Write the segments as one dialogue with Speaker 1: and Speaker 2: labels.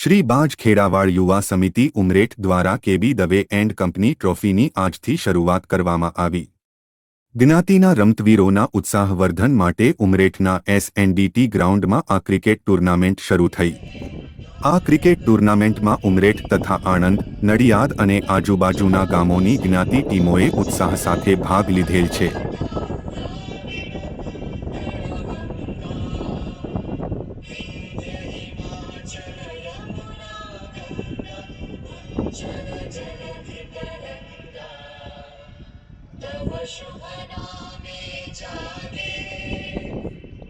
Speaker 1: શ્રી બાજ ખેડાવાડ યુવા સમિતિ ઉમરેઠ દ્વારા કેબી દવે એન્ડ કંપની ટ્રોફીની આજથી શરૂઆત કરવામાં આવી. જ્ઞાતિના રમતવીરોના ઉત્સાહવર્ધન માટે ઉમરેઠના એસએનડીટી ગ્રાઉન્ડમાં આ ક્રિકેટ ટુર્નામેન્ટ શરૂ થઈ. આ ક્રિકેટ ટુર્નામેન્ટમાં ઉમરેઠ તથા આણંદ, નડિયાદ અને આજુબાજુના ગામોની જ્ઞાતિ ટીમોએ ઉત્સાહ સાથે ભાગ લીધેલ છે.
Speaker 2: शुभ नामे जागे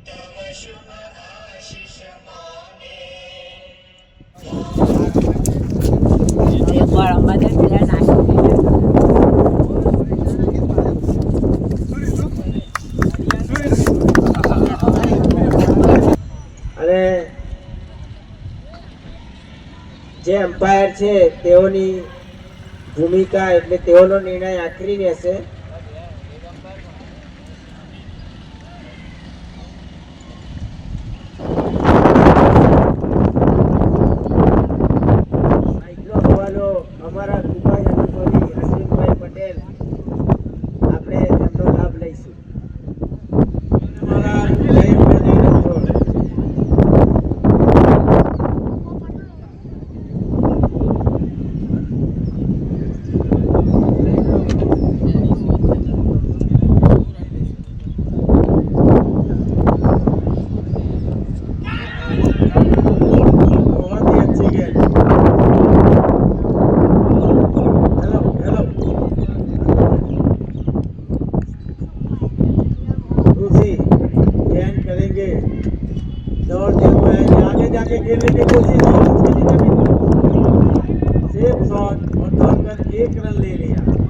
Speaker 2: तव शुभ आशिष
Speaker 3: माने একবার
Speaker 4: আমাদের જે એમ્પાયર છે તેઓની ભૂમિકા એટલે તેઓનો નિર્ણય આખરી રહેશે. અમારા કૃપાઈ गेंद करेंगे दौड़ते हुए आगे जाके खेलने की कोशिश और उसके नीचे भी सेफ शॉट और दौड़कर एक रन ले लिया